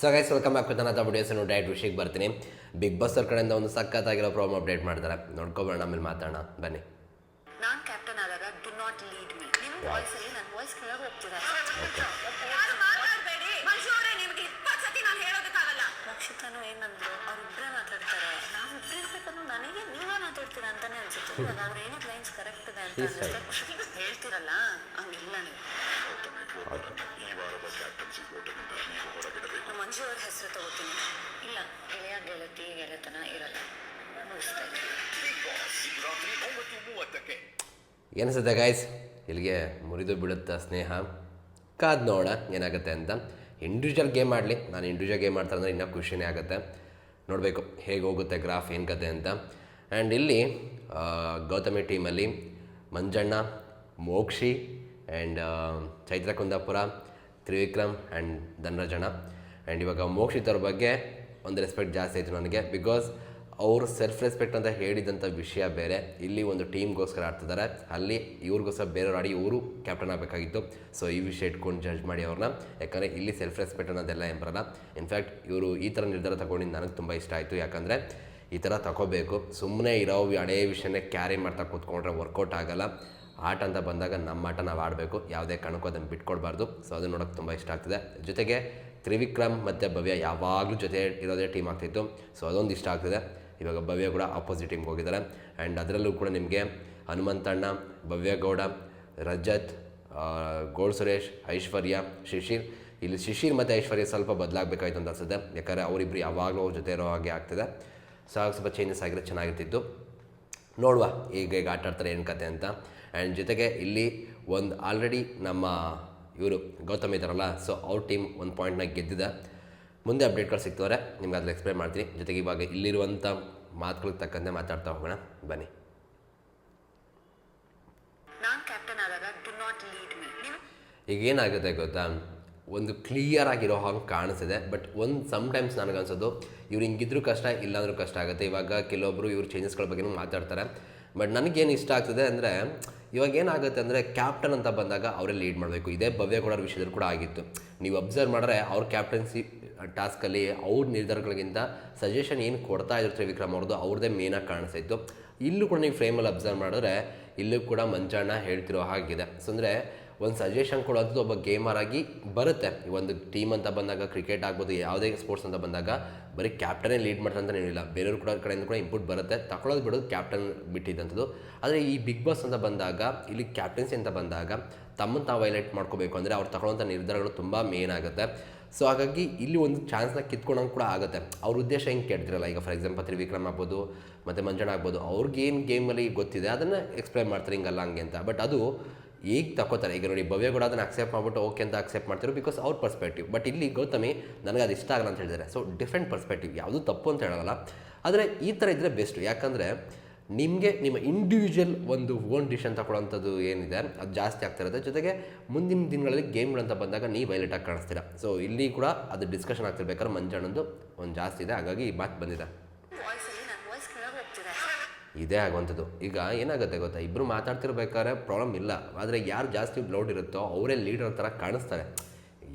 So guys welcome back with videos ನಾನು direct ವಿಷಯಕ್ಕೆ ಬರ್ತೀನಿ. ಬಿಗ್ ಬಾಸ್ ಅವ್ರ ಕಡೆಯಿಂದ ಒಂದು ಸಖತ್ತಾಗಿರೋ ಪ್ರೋಮ್ ಅಪ್ಡೇಟ್ ಮಾಡ್ತಾರೆ. ನೋಡ್ಕೊಬೋಣ ಆಮೇಲೆ ಮಾತಾಡೋಣ. ಬನ್ನಿ. ನಾನು ಕ್ಯಾಪ್ಟನ್ ಆದಾಗ ಡು ನಾಟ್ ಲೀಡ್ ಮೀ ನಿಮ್ಮ ವಾಯ್ಸ್ ಅಲ್ಲಿ ನನ್ನ ವಾಯ್ಸ್ ಕೆಳಗೆ ಹೋಗ್ತಿದೆ. ಯಾರು ಮಾತಾಡಬೇಡಿ? ಮಂಜು ಅವರೇ ನಿಮ್ಗೆ ಇಪ್ಪತ್ತು ಸತಿ ನಾನು ಹೇಳೋದಕ್ಕಾಗಲ್ಲ. ರಕ್ಷಿತಾನು ಏನಂದ್ರು ಅವ್ರಿಬ್ರೇ ಮಾತಾಡ್ತಾರೆ. ನಾವಿಬ್ರೇ ಇರ್ಬೇಕಂದ್ರೆ ನನಗೆ ನೀವೇ ಮಾತಾಡ್ತೀರಾ ಅಂತಾನೆ ಅನ್ಸುತ್ತೆ. ಇವಾಗ ಅವ್ರು ಏನೇ ಲೈನ್ಸ್ ಕರೆಕ್ಟ್ ಇದೆ ಅಂತ He's ಮಂಜು ಅವ್ರ ಹೆಸರು ತಗೋತೀನಿ. ಇಲ್ಲ, ಗೆಳೆಯ ಗೆಳತಿ, ಗೆಳೆತನ ಇರಲ್ಲ. ಏನಿಸುತ್ತೆ ಗೈಸ್ ಇಲ್ಲಿಗೆ ಮುರಿದು ಬೀಳುತ್ತಾ ಸ್ನೇಹ. ಕಾದ್ ನೋಡ, ಏನಾಗುತ್ತೆ ಅಂತ. ಇಂಡಿವಿಜುವಲ್ ಗೇಮ್ ಮಾಡಲಿ ನಾನು ಇಂಡಿವಿಜುವಲ್ ಗೇಮ್ ಮಾಡ್ತಾರೆ ಅಂದರೆ ಇನ್ನೂ ಖುಷಿನೇ ಆಗುತ್ತೆ. ನೋಡಬೇಕು, ಹೇಗೆ ಹೋಗುತ್ತೆ ಗ್ರಾಫ್ ಏನು ಕತೆ ಅಂತ. ಆ್ಯಂಡ್ ಇಲ್ಲಿ ಗೌತಮಿ ಟೀಮಲ್ಲಿ Manjanna, Mokshi and Chaitra Kundapura, Trivikram and Dhanarajanna. And ಇವಾಗ ಮೋಕ್ಷಿತ್ ಅವ್ರ ಬಗ್ಗೆ ಒಂದು ರೆಸ್ಪೆಕ್ಟ್ ಜಾಸ್ತಿ ಆಯಿತು ನನಗೆ ಬಿಕಾಸ್ ಅವರು ಸೆಲ್ಫ್ ರೆಸ್ಪೆಕ್ಟ್ ಅಂತ ಹೇಳಿದಂಥ ವಿಷಯ ಬೇರೆ. ಇಲ್ಲಿ ಒಂದು ಟೀಮ್ಗೋಸ್ಕರ ಆಡ್ತಿದ್ದಾರೆ. ಅಲ್ಲಿ ಇವ್ರಿಗೋಸ್ಕರ ಬೇರೆಯವ್ರು ಆಡಿ ಇವರು ಕ್ಯಾಪ್ಟನ್ ಆಗಬೇಕಾಗಿತ್ತು. ಸೊ ಈ ವಿಷಯ ಇಟ್ಕೊಂಡು ಜಡ್ಜ್ ಮಾಡಿ ಅವ್ರನ್ನ. ಯಾಕಂದರೆ ಇಲ್ಲಿ ಸೆಲ್ಫ್ ರೆಸ್ಪೆಕ್ಟ್ ಅನ್ನೋದೆಲ್ಲ ಏನು ಬರಲ್ಲ. ಇನ್ಫ್ಯಾಕ್ಟ್ ಇವರು ಈ ಥರ ನಿರ್ಧಾರ ತಗೊಂಡಿದ್ದು ನನಗೆ ತುಂಬ ಇಷ್ಟ ಆಯಿತು. ಯಾಕಂದರೆ ಈ ಥರ ತಗೋಬೇಕು. ಸುಮ್ಮನೆ ಇರೋ ಹಳೆಯ ವಿಷಯನೇ ಕ್ಯಾರಿ ಮಾಡ್ತಾ ಕೂತ್ಕೊಂಡ್ರೆ ವರ್ಕೌಟ್ ಆಗಲ್ಲ. ಆಟ ಅಂತ ಬಂದಾಗ ನಮ್ಮ ಆಟ ನಾವು ಆಡಬೇಕು. ಯಾವುದೇ ಕಾರಣಕ್ಕೂ ಅದನ್ನು ಬಿಟ್ಕೊಡ್ಬಾರ್ದು. ಸೊ ಅದು ನೋಡೋಕೆ ತುಂಬ ಇಷ್ಟ ಆಗ್ತಿದೆ. ಜೊತೆಗೆ ತ್ರಿವಿಕ್ರಮ್ ಮತ್ತು ಭವ್ಯ ಯಾವಾಗಲೂ ಜೊತೆ ಇರೋದೇ ಟೀಮ್ ಆಗ್ತಿತ್ತು. ಸೊ ಅದೊಂದು ಇಷ್ಟ ಆಗ್ತಿದೆ. ಇವಾಗ ಭವ್ಯ ಕೂಡ ಆಪೋಸಿಟ್ ಟೀಮ್ಗೆ ಹೋಗಿದ್ದಾರೆ. ಆ್ಯಂಡ್ ಅದರಲ್ಲೂ ಕೂಡ ನಿಮಗೆ ಹನುಮಂತಣ್ಣ ಭವ್ಯಗೌಡ ರಜತ್ ಗೋಳ್ ಸುರೇಶ್, ಐಶ್ವರ್ಯ, ಶಿಶಿರ್. ಇಲ್ಲಿ ಶಿಶಿರ್ ಮತ್ತು ಐಶ್ವರ್ಯ ಸ್ವಲ್ಪ ಬದಲಾಗಬೇಕಾಯ್ತು ಅಂತ ಅನ್ಸುತ್ತೆ. ಯಾಕಂದರೆ ಅವರಿಬ್ಬರು ಯಾವಾಗಲೂ ಅವ್ರ ಜೊತೆ ಇರೋ ಹಾಗೆ ಆಗ್ತಿದೆ. ಸೊ ಸ್ವಲ್ಪ ಚೇಂಜಸ್ ಆಗಿರೋ ಚೆನ್ನಾಗಿರ್ತಿತ್ತು. ನೋಡುವ ಈಗ ಈಗ ಆಟ ಆಡ್ತಾರೆ ಏನು ಕತೆ ಅಂತ. ಆ್ಯಂಡ್ ಜೊತೆಗೆ ಇಲ್ಲಿ ಒಂದು ಆಲ್ರೆಡಿ ನಮ್ಮ ಇವರು ಗೌತಮ್ ಇದ್ದಾರಲ್ಲ ಸೊ ಅವ್ರ ಟೀಮ್ ಒಂದು ಪಾಯಿಂಟ್ನ ಗೆದ್ದಿದೆ. ಮುಂದೆ ಅಪ್ಡೇಟ್ಗಳು ಸಿಗ್ತವ್ರೆ ನಿಮ್ಗೆ ಅದ್ರಲ್ಲಿ ಎಕ್ಸ್ಪ್ಲೈನ್ ಮಾಡ್ತೀನಿ. ಜೊತೆಗೆ ಇವಾಗ ಇಲ್ಲಿರುವಂಥ ಮಾತುಗಳಿಗೆ ತಕ್ಕಂತೆ ಮಾತಾಡ್ತಾ ಹೋಗೋಣ. ಬನ್ನಿ. ಈಗ ಏನಾಗುತ್ತೆ ಗೊತ್ತಾ? ಒಂದು ಕ್ಲಿಯರ್ ಆಗಿರೋ ಹಾಗೆ ಕಾಣಿಸ್ತಿದೆ ಬಟ್ ಒಂದು ಸಮ್ಟೈಮ್ಸ್ ನನಗನ್ಸೋದು ಇವ್ರು ಹಿಂಗಿದ್ರು ಕಷ್ಟ ಇಲ್ಲಾಂದ್ರೂ ಕಷ್ಟ ಆಗುತ್ತೆ. ಇವಾಗ ಕೆಲವೊಬ್ಬರು ಇವ್ರ ಚೇಂಜಸ್ಗಳ ಬಗ್ಗೆನೂ ಮಾತಾಡ್ತಾರೆ. ಬಟ್ ನನಗೇನು ಇಷ್ಟ ಆಗ್ತದೆ ಅಂದರೆ ಇವಾಗ ಏನಾಗುತ್ತೆ ಅಂದರೆ ಕ್ಯಾಪ್ಟನ್ ಅಂತ ಬಂದಾಗ ಅವರೇ ಲೀಡ್ ಮಾಡಬೇಕು. ಇದೇ ಭವ್ಯ ಕೊಡೋರ ವಿಷಯದಲ್ಲಿ ಕೂಡ ಆಗಿತ್ತು. ನೀವು ಅಬ್ಸರ್ವ್ ಮಾಡಿದ್ರೆ ಅವ್ರ ಕ್ಯಾಪ್ಟನ್ಸಿ ಟಾಸ್ಕಲ್ಲಿ ಅವ್ರ ನಿರ್ಧಾರಗಳಿಗಿಂತ ಸಜೆಷನ್ ಏನು ಕೊಡ್ತಾ ಇದ್ರು ತ್ರಿವಿಕ್ರಮ್ ಅವ್ರದ್ದು, ಅವ್ರದ್ದೇ ಮೇನಾಗಿ ಕಾಣಿಸ್ತಾಯಿತ್ತು ಇಲ್ಲೂ ಕೂಡ ನೀವು ಫ್ರೇಮಲ್ಲಿ ಅಬ್ಸರ್ವ್ ಮಾಡಿದ್ರೆ ಇಲ್ಲೂ ಕೂಡ ಮಂಚಣ್ಣ ಹೇಳ್ತಿರೋ ಹಾಗಿದೆ. ಸೊ ಅಂದರೆ ಒಂದು ಸಜೆಷನ್ ಕೊಡೋದು ಒಬ್ಬ ಗೇಮರ್ ಆಗಿ ಬರುತ್ತೆ. ಒಂದು ಟೀಮ್ ಅಂತ ಬಂದಾಗ ಕ್ರಿಕೆಟ್ ಆಗ್ಬೋದು, ಯಾವುದೇ ಸ್ಪೋರ್ಟ್ಸ್ ಅಂತ ಬಂದಾಗ, ಬರೀ ಕ್ಯಾಪ್ಟನೇ ಲೀಡ್ ಮಾಡ್ತಾರೆ ಅಂತ ಏನಿಲ್ಲ ಬೇರೆಯವ್ರ ಕೂಡ ಕಡೆಯಿಂದ ಕೂಡ ಇಂಪುಟ್ ಬರುತ್ತೆ. ತಗೊಳ್ಳೋದು ಬಿಡೋದು ಕ್ಯಾಪ್ಟನ್ ಬಿಟ್ಟಿದ್ದಂಥದ್ದು. ಆದರೆ ಈ ಬಿಗ್ ಬಾಸ್ ಅಂತ ಬಂದಾಗ, ಇಲ್ಲಿ ಕ್ಯಾಪ್ಟನ್ಸಿ ಅಂತ ಬಂದಾಗ ತಮ್ಮನ್ನು ತಾವು ಹೈಲೈಟ್ ಮಾಡ್ಕೋಬೇಕು. ಅಂದರೆ ಅವ್ರು ತಗೊಳ್ಳೋಂಥ ನಿರ್ಧಾರಗಳು ತುಂಬ ಮೇನ್ ಆಗುತ್ತೆ. ಸೊ ಹಾಗಾಗಿ ಇಲ್ಲಿ ಒಂದು ಚಾನ್ಸ್ನ ಕಿತ್ಕೊಳಂಗೆ ಕೂಡ ಆಗುತ್ತೆ. ಅವ್ರ ಉದ್ದೇಶ ಹೆಂಗೆ ಕೇಳ್ತಿರಲ್ಲ? ಈಗ ಫಾರ್ ಎಕ್ಸಾಂಪಲ್ ತ್ರಿವಿಕ್ರಮ್ ಆಗ್ಬೋದು, ಮತ್ತು ಮಂಜಣ್ಣ ಆಗ್ಬೋದು. ಅವ್ರಿಗೆ ಏನು ಗೇಮಲ್ಲಿ ಗೊತ್ತಿದೆ, ಅದನ್ನು ಎಕ್ಸ್ಪ್ಲೈನ್ ಮಾಡ್ತಾರೆ ಹಿಂಗಲ್ಲ ಹಂಗೆ ಅಂತ. ಬಟ್ ಅದು ಈಗ ತಗೋತಾರೆ ಈಗ ನೋಡಿ, ಭವ್ಯ ಕೂಡ ಅದನ್ನು ಅಕ್ಸೆಪ್ಟ್ ಮಾಡ್ಬಿಟ್ಟು ಓಕೆ ಅಂತ ಅಕ್ಸೆಪ್ಟ್ ಮಾಡ್ತಿರೋ ಬಿಕಾಸ್ ಅವ್ರ ಪರ್ಸ್ಪೆಕ್ಟಿವ್ ಬಟ್ ಇಲ್ಲಿ ಗೌತಮಿ ನನಗೆ ಅದು ಇಷ್ಟ ಆಗಲ್ಲ ಅಂತ ಹೇಳಿದ್ದಾರೆ. ಸೊ ಡಿಫ್ರೆಂಟ್ ಪರ್ಸ್ಪೆಕ್ಟಿವ್ ಯಾವುದು ತಪ್ಪು ಅಂತ ಹೇಳೋಲ್ಲ ಆದರೆ ಈ ಥರ ಇದ್ದರೆ ಬೆಸ್ಟು ಯಾಕಂದರೆ ನಿಮಗೆ ನಿಮ್ಮ ಇಂಡಿವಿಜುವಲ್ ಒಂದು ಓನ್ ಡಿಶನ್ ತಗೊಳ್ಳೋಂಥದ್ದು ಏನಿದೆ, ಅದು ಜಾಸ್ತಿ ಆಗ್ತಾ ಇರುತ್ತೆ. ಜೊತೆಗೆ ಮುಂದಿನ ದಿನಗಳಲ್ಲಿ ಗೇಮ್ಗಳಂತ ಬಂದಾಗ ನೀವು ವೈಲೇಟ್ ಆಗಿ ಕಾಣಿಸ್ತೀರಾ. ಸೊ ಇಲ್ಲಿ ಕೂಡ ಅದು ಡಿಸ್ಕಷನ್ ಆಗ್ತಿರ್ಬೇಕಾದ್ರೆ ಮಂಜಣ್ಣಂದು ಒಂದು ಜಾಸ್ತಿ ಇದೆ. ಹಾಗಾಗಿ ಈ ಮಾತು ಬಂದಿದೆ ವಾಯ್ಸ್ ಅಲ್ಲಿ ನನ್ನ ವಾಯ್ಸ್ ಕೆಳಗೆ ಹೋಗ್ತಿದೆ ಇದೇ ಆಗುವಂಥದ್ದು. ಈಗ ಏನಾಗುತ್ತೆ ಗೊತ್ತಾ? ಇಬ್ಬರು ಮಾತಾಡ್ತಿರ್ಬೇಕಾದ್ರೆ ಪ್ರಾಬ್ಲಮ್ ಇಲ್ಲ. ಆದರೆ ಯಾರು ಜಾಸ್ತಿ ಲೌಡ್ ಇರುತ್ತೋ ಅವರೇ ಲೀಡರ್ ಥರ ಕಾಣಿಸ್ತಾರೆ.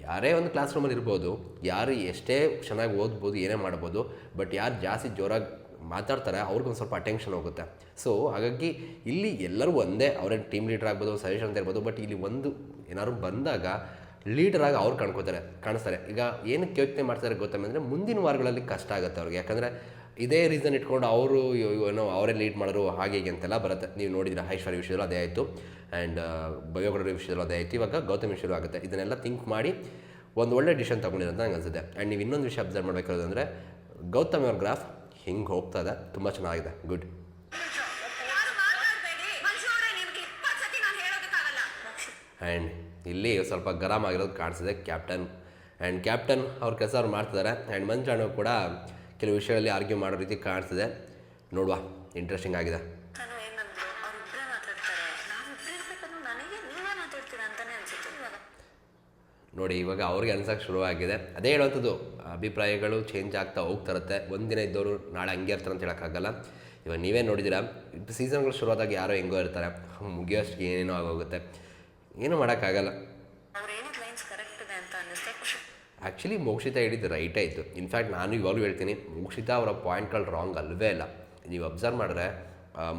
ಯಾರೇ ಒಂದು ಕ್ಲಾಸ್ ರೂಮಲ್ಲಿ ಇರ್ಬೋದು, ಯಾರು ಎಷ್ಟೇ ಚೆನ್ನಾಗಿ ಓದ್ಬೋದು, ಏನೇ ಮಾಡ್ಬೋದು ಬಟ್ ಯಾರು ಜಾಸ್ತಿ ಜೋರಾಗಿ ಮಾತಾಡ್ತಾರೆ, ಅವ್ರಿಗೊಂದು ಸ್ವಲ್ಪ ಅಟೆನ್ಷನ್ ಹೋಗುತ್ತೆ. ಸೊ ಹಾಗಾಗಿ ಇಲ್ಲಿ ಎಲ್ಲರೂ ಒಂದೇ, ಅವರೇ ಟೀಮ್ ಲೀಡರ್ ಆಗ್ಬೋದು ಸಜೆಷನ್ ಅಂತ ಇರ್ಬೋದು ಬಟ್ ಇಲ್ಲಿ ಒಂದು ಏನಾದ್ರು ಬಂದಾಗ ಲೀಡರ್ ಆಗಿ ಅವ್ರು ಕಾಣ್ಕೋತಾರೆ, ಕಾಣಿಸ್ತಾರೆ. ಈಗ ಏನಕ್ಕೆ ಯೋಚನೆ ಮಾಡ್ತಾರೆ ಗೊತ್ತಂದ್ರೆ ಮುಂದಿನ ವಾರಗಳಲ್ಲಿ ಕಷ್ಟ ಆಗುತ್ತೆ ಅವ್ರಿಗೆ. ಯಾಕಂದರೆ ಇದೇ ರೀಸನ್ ಇಟ್ಕೊಂಡು ಅವರು ಏನೋ ಅವರೇ ಲೀಡ್ ಮಾಡೋರು ಹಾಗೆ ಹೀಗೆ ಅಂತೆಲ್ಲ ಬರುತ್ತೆ. ನೀವು ನೋಡಿದ್ರೆ ಐಶ್ವರ್ಯ ವಿಷಯದಲ್ಲೂ ಅದೇ ಆಯಿತು. ಆ್ಯಂಡ್ ಬಯೋಗ್ರಫಿ ವಿಷಯದಲ್ಲೂ ಅದೇ ಆಯಿತು. ಇವಾಗ ಗೌತಮ್ ವಿಷಯದಲ್ಲೂ ಆಗುತ್ತೆ. ಇದನ್ನೆಲ್ಲ ಥಿಂಕ್ ಮಾಡಿ ಒಂದು ಒಳ್ಳೆ ತೊಗೊಂಡಿದೆ ಅಂತ ನಂಗೆ ಅನಿಸುತ್ತೆ. ಆ್ಯಂಡ್ ನೀವು ಇನ್ನೊಂದು ವಿಷಯ ಅಬ್ಸರ್ವ್ ಮಾಡಬೇಕಾದ್ರೆ ಗೌತಮ್ ಅವ್ರ ಗ್ರಾಫ್ ಹಿಂಗೆ ಹೋಗ್ತಾ ಇದೆ, ತುಂಬ ಚೆನ್ನಾಗಿದೆ. ಗುಡ್ ಆ್ಯಂಡ್ ಇಲ್ಲಿ ಸ್ವಲ್ಪ ಗರಂ ಆಗಿರೋದು ಕಾಣಿಸಿದೆ ಕ್ಯಾಪ್ಟನ್ ಆ್ಯಂಡ್ ಕ್ಯಾಪ್ಟನ್ ಅವ್ರ ಕೆಲಸ ಅವ್ರು ಮಾಡ್ತಿದ್ದಾರೆ. ಆ್ಯಂಡ್ ಮಂಜಾಣು ಕೂಡ ಕೆಲವು ವಿಷಯಗಳಲ್ಲಿ ಆರ್ಗ್ಯೂ ಮಾಡೋ ರೀತಿ ಕಾಣಿಸ್ತಿದೆ ನೋಡುವ ಇಂಟ್ರೆಸ್ಟಿಂಗ್ ಆಗಿದೆ. ನೋಡಿ ಇವಾಗ ಅವ್ರಿಗೆ ಅನ್ಸಕ್ಕೆ ಶುರುವಾಗಿದೆ. ಅದೇ ಹೇಳುವಂಥದ್ದು ಅಭಿಪ್ರಾಯಗಳು ಚೇಂಜ್ ಆಗ್ತಾ ಹೋಗ್ತಿರುತ್ತೆ ಒಂದಿನ ಇದ್ದವರು ನಾಳೆ ಹಂಗೆ ಇರ್ತಾರೆ ಅಂತ ಹೇಳೋಕ್ಕಾಗಲ್ಲ. ಇವಾಗ ನೀವೇ ನೋಡಿದ್ದೀರಾ ಸೀಸನ್ಗಳು ಶುರುವಾದಾಗ ಯಾರೋ ಹೆಂಗೋ ಇರ್ತಾರೆ. ಮುಗಿಯೋಷ್ಟು ಏನೇನೋ ಆಗೋಗುತ್ತೆ. ಏನೂ ಮಾಡೋಕ್ಕಾಗಲ್ಲ ಅವ್ರು ಏನಿದ್ ಲೈನ್ಸ್ ಕರೆಕ್ಟ್ ಇದೆ ಅಂತ ಅನ್ನಿಸ್ತೆ ಖುಷಿ ಆ್ಯಕ್ಚುಲಿ ಮೋಕ್ಷಿತ ಹೇಳಿದ್ದು ರೈಟೇ ಇತ್ತು ಇನ್ಫ್ಯಾಕ್ಟ್ ನಾನು ಇವಾಗಲೂ ಹೇಳ್ತೀನಿ, ಮೋಕ್ಷಿತ ಅವರ ಪಾಯಿಂಟ್ಗಳು ರಾಂಗ್ ಅಲ್ವೇ ಇಲ್ಲ. ನೀವು ಅಬ್ಸರ್ವ್ ಮಾಡಿದ್ರೆ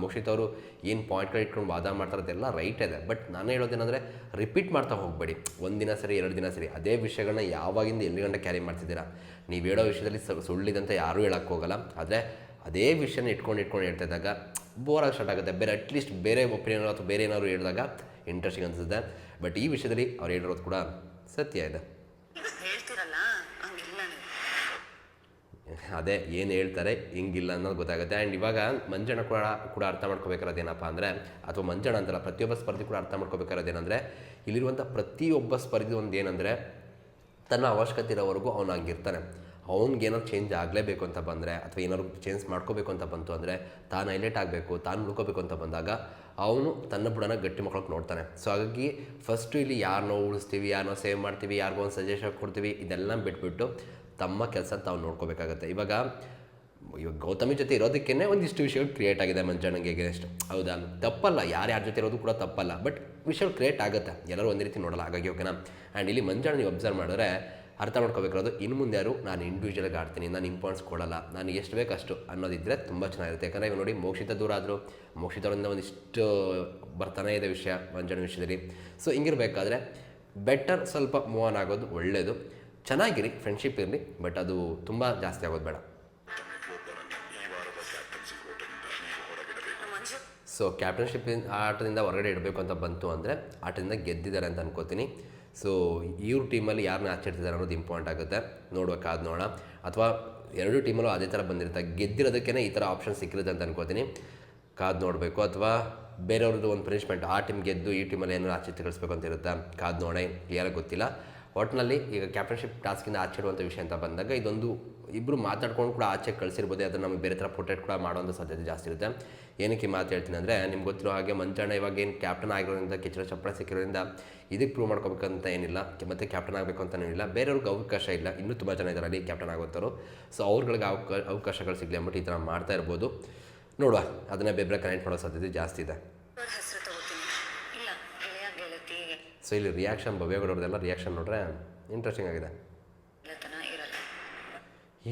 ಮೋಕ್ಷಿತ ಅವರು ಏನು ಪಾಯಿಂಟ್ಗಳು ಇಟ್ಕೊಂಡು ವಾದ ಮಾಡ್ತಾರೆ ಅದೆಲ್ಲ ರೈಟ್ ಇದೆ. ಬಟ್ ನಾನು ಹೇಳೋದೇನೆಂದರೆ ರಿಪೀಟ್ ಮಾಡ್ತಾ ಹೋಗಬೇಡಿ. ಒಂದು ದಿನ ಸರಿ, ಎರಡು ದಿನ ಸರಿ, ಅದೇ ವಿಷಯಗಳನ್ನ ಯಾವಾಗಿಂದ ಎಲ್ಲಿ ಗಂಟೆ ಕ್ಯಾರಿ ಮಾಡ್ತಿದ್ದೀರಾ? ನೀವು ಹೇಳೋ ವಿಷಯದಲ್ಲಿ ಸುಳ್ಳಿದಂತ ಯಾರೂ ಹೇಳಕ್ಕೆ ಹೋಗಲ್ಲ. ಆದರೆ, ಅದೇ ವಿಷಯನ ಇಟ್ಕೊಂಡು ಇಟ್ಕೊಂಡು ಹೇಳ್ತಾ ಇದ್ದಾಗ ಬೋರ್ ಸ್ಟಾರ್ಟ್ ಆಗುತ್ತೆ. ಬೇರೆ ಅಟ್ಲೀಸ್ಟ್ ಬೇರೆ ಒಪಿನಿಯನ್ ಅಥವಾ ಬೇರೆ ಏನಾದ್ರು ಹೇಳಿದಾಗ ಇಂಟ್ರೆಸ್ಟಿಂಗ್ ಅನಿಸುತ್ತೆ. ಬಟ್ ಈ ವಿಷಯದಲ್ಲಿ ಅವ್ರು ಹೇಳಿರೋದು ಕೂಡ ಸತ್ಯ ಇದೆ ಹೇಳ್ತಿರಲ್ಲ ಹಂಗಿಲ್ಲ ನೀವು ಅದೇ ಏನು ಹೇಳ್ತಾರೆ ಹಿಂಗಿಲ್ಲ ಅನ್ನೋದು ಗೊತ್ತಾಗುತ್ತೆ. ಆ್ಯಂಡ್ ಇವಾಗ ಮಂಜಣ ಕೂಡ ಕೂಡ ಅರ್ಥ ಏನಪ್ಪ ಅಂದರೆ, ಅಥವಾ ಮಂಜಣ ಅಂತಲ್ಲ ಪ್ರತಿಯೊಬ್ಬ ಸ್ಪರ್ಧಿ ಕೂಡ ಅರ್ಥ ಏನಂದರೆ ಇಲ್ಲಿರುವಂಥ ಪ್ರತಿಯೊಬ್ಬ ಸ್ಪರ್ಧಿ ಒಂದು ಏನಂದರೆ, ತನ್ನ ಅವಶ್ಯಕತೆ ಇರೋವರೆಗೂ ಅವನು ಹಂಗಿರ್ತಾನೆ. ಅವ್ನಿಗೆ ಏನಾದ್ರು ಚೇಂಜ್ ಆಗಲೇಬೇಕು ಅಂತ ಬಂದರೆ, ಅಥವಾ ಏನಾದ್ರು ಚೇಂಜ್ ಮಾಡ್ಕೋಬೇಕು ಅಂತ ಬಂತು ಅಂದರೆ, ತಾನು ಹೈಲೈಟ್ ಆಗಬೇಕು, ತಾನು ಉಳ್ಕೋಬೇಕು ಅಂತ ಬಂದಾಗ, ಅವನು ತನ್ನ ಬುಡನ ಗಟ್ಟಿ ಮಾಡ್ಕೊಳಕ್ಕೆ ನೋಡ್ತಾನೆ. ಸೊ ಹಾಗಾಗಿ ಫಸ್ಟು ಇಲ್ಲಿ ಯಾರನ್ನೋ ಉಳಿಸ್ತೀವಿ ಯಾರನ್ನೋ ಸೇವ್ ಮಾಡ್ತೀವಿ, ಯಾರಿಗೋ ಒಂದು ಸಜೆಷನ್ ಕೊಡ್ತೀವಿ, ಇದೆಲ್ಲ ಬಿಟ್ಬಿಟ್ಟು ತಮ್ಮ ಕೆಲಸ ತಾವು ನೋಡ್ಕೋಬೇಕಾಗತ್ತೆ. ಇವಾಗ ಇವಾಗ ಗೌತಮಿ ಜೊತೆ ಇರೋದಕ್ಕೇ ಒಂದಿಷ್ಟು ವಿಷಯಗಳು ಕ್ರಿಯೇಟ್ ಆಗಿದೆ ಮಂಜಣ್ಣಂಗೆ ಎಷ್ಟು ಹೌದಾ? ತಪ್ಪಲ್ಲ. ಯಾರು ಯಾರ ಜೊತೆ ಇರೋದು ಕೂಡ ತಪ್ಪಲ್ಲ. ಬಟ್ ವಿಷಯಗಳು ಕ್ರಿಯೇಟ್ ಆಗುತ್ತೆ. ಎಲ್ಲರೂ ಒಂದೇ ರೀತಿ ನೋಡಲ್ಲ. ಹಾಗಾಗಿ ಓಕೆನಾ ಆ್ಯಂಡ್ ಇಲ್ಲಿ ಮಂಜಣ್ಣ ನೀವು ಅಬ್ಸರ್ವ್ ಮಾಡಿದ್ರೆ ಅರ್ಥ ಮಾಡ್ಕೋಬೇಕಾದ್ರು ಇನ್ನು ಮುಂದೆ ಯಾರು ನಾನು ಇಂಡಿವಿಜುವಲ್ಗೆ ಆಡ್ತೀನಿ, ನಾನು ಇಂಪಾರ್ಟೆನ್ಸ್ ಕೊಡಲ್ಲ, ನಾನು ಎಷ್ಟು ಬೇಕಷ್ಟು ಅನ್ನೋದಿದ್ದರೆ ತುಂಬ ಚೆನ್ನಾಗಿರುತ್ತೆ. ಯಾಕಂದರೆ ಇವಾಗ ನೋಡಿ ಮೋಕ್ಷಿತ ದೂರ ಆದರೂ ಮೋಕ್ಷಿತವರಿಂದ ಒಂದಿಷ್ಟು ಬರ್ತಾನೆ ಇದೆ ವಿಷಯ ಮಂಜಣ್ಣ ವಿಷಯದಲ್ಲಿ. ಸೊ ಹಿಂಗಿರಬೇಕಾದ್ರೆ ಬೆಟರ್ ಸ್ವಲ್ಪ ಮೂವ್ ಆನ್ ಆಗೋದು ಒಳ್ಳೆಯದು ಚೆನ್ನಾಗಿರಿ ಫ್ರೆಂಡ್ಶಿಪ್ ಇರಲಿ ಬಟ್ ಅದು ತುಂಬ ಜಾಸ್ತಿ ಆಗೋದು ಬೇಡ. ಸೊ ಕ್ಯಾಪ್ಟನ್ಶಿಪ್ ಆಟದಿಂದ ಹೊರಗಡೆ ಇಡಬೇಕು ಅಂತ ಬಂತು ಅಂದರೆ ಆಟದಿಂದ ಗೆದ್ದಿದ್ದಾರೆ ಅಂತ ಅನ್ಕೋತೀನಿ. ಸೊ ಇವ್ರ ಟೀಮಲ್ಲಿ ಯಾರನ್ನ ಆಚರಿಸಿದ್ದಾರೆ ಅನ್ನೋದು ಇಂಪಾರ್ಟೆಂಟ್ ಆಗುತ್ತೆ. ನೋಡಬೇಕಾದ ನೋಡೋಣ. ಅಥವಾ ಎರಡು ಟೀಮಲ್ಲೂ ಅದೇ ಥರ ಬಂದಿರುತ್ತೆ. ಗೆದ್ದಿರೋದಕ್ಕೇ ಈ ಥರ ಆಪ್ಷನ್ ಸಿಕ್ಕಿರುತ್ತೆ ಅಂತ ಅನ್ಕೋತೀನಿ. ಕಾದು ನೋಡಬೇಕು. ಅಥವಾ ಬೇರೆಯವ್ರದ್ದು ಒಂದು ಪನಿಷ್ಮೆಂಟ್ ಆ ಟೀಮ್ ಗೆದ್ದು ಈ ಟೀಮಲ್ಲಿ ಏನಾದ್ರು ಆಚೆ ಕಳಿಸ್ಬೇಕು ಅಂತ ಇರುತ್ತೆ. ಕಾದು ನೋಡೇ ಯಾರು ಗೊತ್ತಿಲ್ಲ. ಒಟ್ಟಿನಲ್ಲಿ ಈಗ ಕ್ಯಾಪ್ಟನ್ಶಿಪ್ ಟಾಸ್ಕಿಂದ ಆಚೆ ಇಡುವಂಥ ವಿಷಯ ಅಂತ ಬಂದಾಗ ಇದೊಂದು ಇಬ್ಬರು ಮಾತಾಡ್ಕೊಂಡು ಕೂಡ ಆಚೆ ಕಳಿಸಿರ್ಬೋದು, ಅದನ್ನು ನಮಗೆ ಬೇರೆ ಥರ ಪ್ರೊಟೆಕ್ಟ್ ಕೂಡ ಮಾಡುವಂಥ ಸಾಧ್ಯತೆ ಜಾಸ್ತಿ ಇರುತ್ತೆ. ಏನಕ್ಕೆ ಮಾತು ಹೇಳ್ತೀನಿ ಅಂದರೆ, ನಿಮ್ಗೆ ಗೊತ್ತಿರೋ ಹಾಗೆ ಮಂಚಣ್ಣ ಇವಾಗ ಏನು ಕ್ಯಾಪ್ಟನ್ ಆಗಿರೋದ್ರಿಂದ, ಕಿಚ್ಚರ ಚಪ್ಪಳ ಸಿಕ್ಕಿರೋದ್ರಿಂದ ಇದಕ್ಕೆ ಪ್ರೂವ್ ಮಾಡ್ಕೋಬೇಕಂತ ಏನಿಲ್ಲ. ಮತ್ತೆ ಕ್ಯಾಪ್ಟನ್ ಆಗಬೇಕು ಅಂತ ಏನಿಲ್ಲ. ಬೇರೆಯವ್ರಿಗೆ ಅವಕಾಶ ಇಲ್ಲ. ಇನ್ನೂ ತುಂಬ ಜನ ಇದ್ದಾರೆ ಅಲ್ಲಿ ಕ್ಯಾಪ್ಟನ್ ಆಗುವಂಥವ್ರು ಸೊ ಅವ್ರುಗಳಿಗೆ ಅವಕಾಶ ಅವಕಾಶಗಳು ಸಿಗಲಿ ಅಂದ್ಬಿಟ್ಟು ಈ ಥರ ಮಾಡ್ತಾ ಇರ್ಬೋದು. ನೋಡುವ, ಅದನ್ನೇ ಬೇರೆ ಕನೆಕ್ಟ್ ಮಾಡೋ ಸಾಧ್ಯತೆ ಜಾಸ್ತಿ ಇದೆ ಅವ್ರ ಹೆಸರು ತಗೋತೀನಿ ಇಲ್ಲ ಗೆಳೆಯ ಗೆಳತಿಗೆ ಸೊ ಇಲ್ಲಿ ರಿಯಾಕ್ಷನ್ ಭವ್ಯಗಳವ್ರದ್ದೆಲ್ಲ ರಿಯಾಕ್ಷನ್ ನೋಡ್ರೆ ಇಂಟ್ರೆಸ್ಟಿಂಗ್ ಆಗಿದೆ.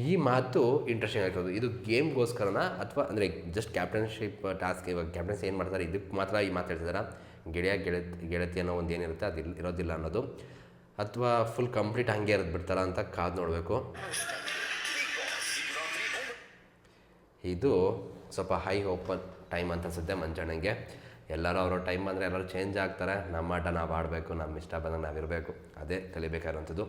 ಈ ಮಾತು ಇಂಟ್ರೆಸ್ಟಿಂಗ್ ಆಗಿರೋದು. ಇದು ಗೇಮ್ಗೋಸ್ಕರನ ಅಥವಾ ಅಂದರೆ ಜಸ್ಟ್ ಕ್ಯಾಪ್ಟನ್ಶಿಪ್ ಟಾಸ್ಕ್ ಇವಾಗ ಕ್ಯಾಪ್ಟನ್ಸಿ ಏನು ಮಾಡ್ತಾರೆ? ಇದಕ್ಕೆ ಮಾತ್ರ ಈ ಮಾತು ಹೇಳ್ತಿದಾರ? ಗೆಳೆಯ ಗೆಳತಿ ಗೆಳತಿ ಅನ್ನೋ ಒಂದು ಏನಿರುತ್ತೆ ಅದು ಇರೋದಿಲ್ಲ ಅನ್ನೋದು. ಅಥವಾ ಫುಲ್ ಕಂಪ್ಲೀಟ್ ಹಂಗೆ ಇರೋದು ಬಿಡ್ತಾರ ಅಂತ ಕಾದು ನೋಡಬೇಕು. ಇದು ಸ್ವಲ್ಪ ಹೈ ಓಪನ್ ಟೈಮ್ ಅಂತ ಅನ್ಸುತ್ತೆ ಮಂಚಣ್ಣಂಗೆ ಎಲ್ಲರೂ ಅವರ ಟೈಮ್ ಅಂದರೆ ಎಲ್ಲರೂ ಚೇಂಜ್ ಆಗ್ತಾರೆ. ನಮ್ಮ ಆಟ ನಾವು ಆಡಬೇಕು, ನಮ್ಮ ಇಷ್ಟ ಬಂದಾಗ ನಾವಿರಬೇಕು ಅದೇ ಕಲಿಬೇಕಾಗಿರೋಂಥದ್ದು.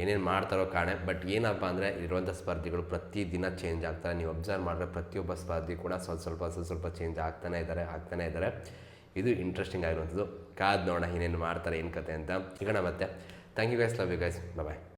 ಏನೇನು ಮಾಡ್ತಾರೋ ಕಾಣೆ. ಬಟ್ ಏನಪ್ಪ ಅಂದರೆ ಇರುವಂಥ ಸ್ಪರ್ಧಿಗಳು ಪ್ರತಿದಿನ ಚೇಂಜ್ ಆಗ್ತಾರೆ. ನೀವು ಅಬ್ಸರ್ವ್ ಮಾಡಿದ್ರೆ ಪ್ರತಿಯೊಬ್ಬ ಸ್ಪರ್ಧಿ ಕೂಡ ಸ್ವಲ್ಪ ಸ್ವಲ್ಪ ಸ್ವಲ್ಪ ಸ್ವಲ್ಪ ಚೇಂಜ್ ಆಗ್ತಾನೆ ಇದ್ದಾರೆ ಆಗ್ತಾನೆ ಇದ್ದಾರೆ. ಇದು ಇಂಟ್ರೆಸ್ಟಿಂಗ್ ಆಗಿರುವಂಥದ್ದು. ಕಾದು ನೋಡೋಣ, ಏನೇನು ಮಾಡ್ತಾರೆ, ಏನು ಕತೆ ಅಂತ. ಸಿಗೋಣ ಮತ್ತೆ. Thank you guys love you guys bye